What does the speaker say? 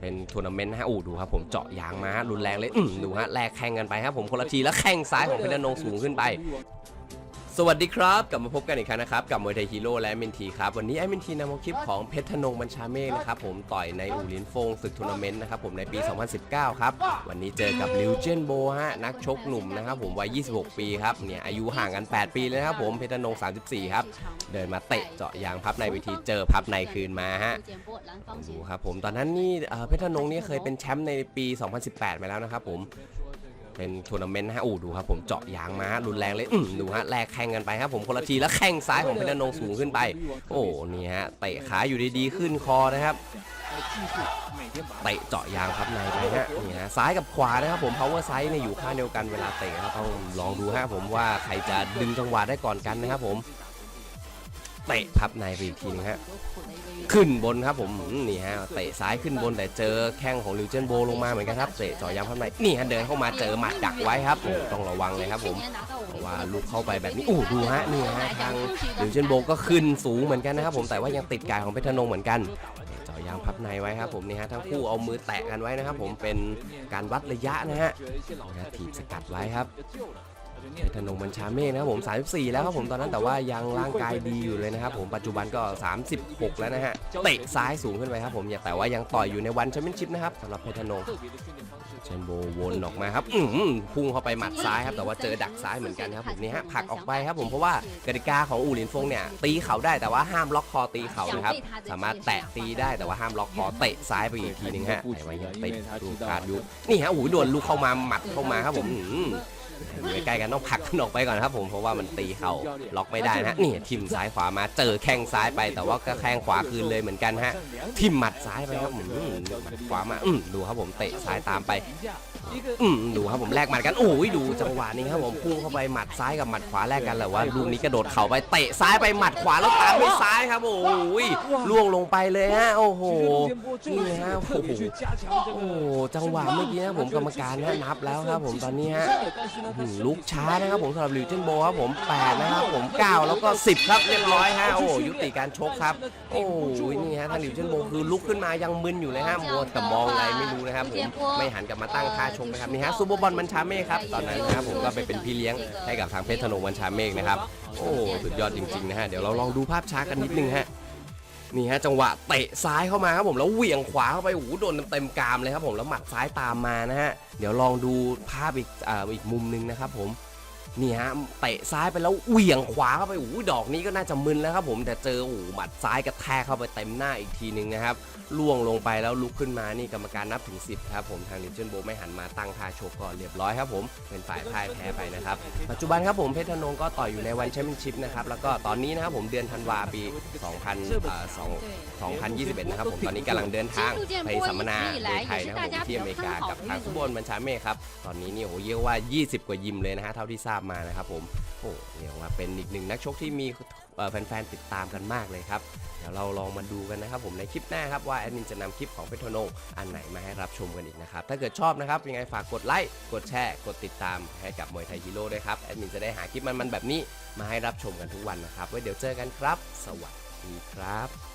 เป็นทัวร์นาเมนต์นะฮะอู้ดูครับผมเจาะยางมารุนแรงเลยอืมดูฮะแลกแข่งกันไปครับผมคนละทีแล้วแข่งซ้ายของเพชรนงค์สูงขึ้นไป สวัสดีครับ กลับมาพบกันอีกครั้งนะครับ กับมวยไทยฮีโร่และมินทีครับ วันนี้ไอ้มินทีนำเอาคลิปของเพชรธนงบัญชาเมฆนะครับผมต่อยในอู่ลินฟงศึกทัวร์นาเมนต์นะครับผมในปี 2019 ครับ วันนี้เจอกับลิวเจนโบฮะนักชกหนุ่มนะครับผมวัย 26 ปีครับเนี่ยอายุห่างกัน 8 ปีเลยนะครับผมเพชรธนง 34 ครับ เดินมาเตะเจาะยางพับในเวทีเจอพับในคืนมาฮะดูครับผมตอนนั้นนี่เอ่อเพชรธนงนี่เคยเป็นแชมป์ในปี 2018 มาแล้วนะครับผม เป็นทัวร์นาเมนต์นะฮะอู้ดูครับผมเจาะยางมารุนแรงเลยอืมดูฮะแลกแข่งกันไปครับผมคนละทีแล้วแข้งซ้ายของเพชรธนงสูงขึ้นไป โอ้นี่ฮะเตะขาอยู่ดีๆขึ้นคอนะครับเตะเจาะยางพับในไปฮะนี่ฮะซ้ายกับขวานะครับผม power side เนี่ยอยู่ข้างเดียวกันเวลาเตะครับต้องลองดูฮะผมว่าใครจะดึงจังหวะได้ก่อนกันนะครับผม เตะพับในไปอีกทีนึงฮะขึ้นบนครับผมนี่ฮะเตะซ้ายขึ้นบนแต่เจอแข้งของลิวเจนโบลงมาเหมือนกันครับเตะจ่อยางพับในนี่ฮะเดินเข้ามาเจอหมัดดักไว้ครับโอ้ต้องระวังเลยครับผมเพราะว่าลุกเข้าไปแบบนี้อู้ดูฮะนี่ฮะทางลิวเจนโบก็ขึ้นสูงเหมือนกันนะครับผมแต่ว่ายังติดกายของเพชรธนงเหมือนกันเจ่อยางพับในไว้ครับผมนี่ฮะทั้งคู่เอามือแตะกันไว้นะครับผมเป็นการวัดระยะนะฮะนะถีบสกัดไว้ครับ ชรธนงบัญชาเมฆนะครับผม 34 แล้วครับผมตอนนั้นแต่ว่ายังร่างกายดีอยู่เลยนะครับผมปัจจุบันก็ 36 แล้วนะฮะเตะซ้ายสูงขึ้นไปครับผมแต่ว่ายังต่อยอยู่ในวันแชมเปี้ยนชิพนะครับสำหรับเพชรธนงเชนโบวนออกมาครับอื้อหือพุ่งเข้าไปหมัดซ้ายครับแต่ว่าเจอดักซ้ายเหมือนกันครับผมนี่ฮะผลักออกไปครับผมเพราะว่ากติกาของอูหลินฟงเนี่ยตีเข่าได้แต่ว่าห้ามล็อกคอตีเข่านะครับสามารถแตะตีได้แต่ว่าห้ามล็อกคอเตะซ้ายไปอีกทีนึงฮะแต่ว่ายังติดดูขาดอยู่นี่ฮะโอ้โหโดนลูกเข้ามาหมัดเข้ามาครับผม อื้อหืออยู่ใกล้ๆกันต้องผลักมันออกไปก่อนครับผมเพราะว่ามันตีเข่าล็อกไม่ได้นะฮะนี่ทิมซ้ายขวามาเจอแข้งซ้ายไป แต่ว่าก็แข้งขวาคืนเลยเหมือนกันฮะทิมหมัดซ้ายไปครับผมอืมหมัดขวามาอืมดูครับผมเตะซ้ายตามไปอืมดูครับผมแลกหมัดกันโอ้ยดูจังหวะนี้ครับผมพุ่งเข้าไปหมัดซ้ายกับหมัดขวาแลกกันแหละว่าลูกนี้กระโดดเข่าไปเตะซ้ายไปหมัดขวาแล้วตามด้วยซ้ายครับโอ้ยล่วงลงไปเลยฮะโอ้โหนี่ฮะโอ้โหโอ้โหจังหวะเมื่อกี้นะผมกรรมการนะนับแล้วครับผมตอนนี้ฮะอืมลุกช้านะครับผมสำหรับลิวเจนโบครับผม8นะครับผม 9 แล้วก็ 10 ครับเรียบร้อยฮะโอ้ยุติการชกครับ โอ้ยนี่ฮะทางลิวเจนโบคือลุกขึ้นมายังมึนอยู่เลยฮะมัวแต่มองอะไรไม่รู้นะครับผมไม่หันกลับมาตั้งท่าชกนะครับนี่ฮะซูเปอร์บอลบัญชาเมฆครับตอนนั้นนะครับผมก็ไปเป็นพี่เลี้ยงให้กับทางเพชรธนงบัญชาเมฆนะครับโอ้สุดยอดจริงๆนะฮะเดี๋ยวเราลองดูภาพช้ากันนิดนึงฮะ นี่ฮะจังหวะเตะซ้ายเข้ามาครับผมแล้วเหวี่ยงขวาเข้าไปโอ้โหโดนเต็มๆกรามเลยครับผมแล้วหมัดซ้ายตามมานะฮะเดี๋ยวลองดูภาพอีกอ่าอีกมุมหนึงนะครับผม นี่ฮะเตะซ้ายไปแล้วเหวี่ยงขวาเข้าไปโอ้โหดอกนี้ก็น่าจะมึนแล้วครับผมแต่เจอโอ้หมัดซ้ายกระแทกเข้าไปเต็มหน้าอีกทีหนึงนะครับล่วงลงไปแล้วลุกขึ้นมานี่กรรมการนับถึง 10 ครับผมทางลิเจนโบไม่หันมาตั้งท่าชกก่อนเรียบร้อยครับผมเป็นฝ่ายพ่ายแพ้ไปนะครับปัจจุบันครับผมเพชรธนงก็ต่อยอยู่ในวันแชมเปี้ยนชิพนะครับแล้วก็ตอนนี้นะครับผมเดือนธันวาปี 2 0 2 2 2 1นะครับผมตอนนี้กำลังเดินทางไปสัมมนาในไทยนะครับผมที่อเมริกากับทางฟุตบอลบัญชาเมฆครับตอนนี้นี่โอ้โหเรียกว่า 20 กว่ายิมเลยนะฮะเท่าที่ทราบมานะครับผมโอ้เรียกว่าเป็นอีกหนึ่งนักชกที่มีแฟนๆติดตามกันมากเลยครับเดี๋ยวเราลองมาดูกันนะครับผมในคลิปหน้าครับว่าแอดมินจะนำคลิปของเพชรโทโนอันไหนมาให้รับชมกันอีกนะครับถ้าเกิดชอบนะครับยังไงฝากกดไลค์กดแชร์กดติดตามให้กับมวยไทยฮีโร่ด้วยครับแอดมินจะได้หาคลิปมันๆแบบนี้มาให้รับชมกันทุกวันนะครับไว้เดี๋ยวเจอกันครับ สวัสดีครับ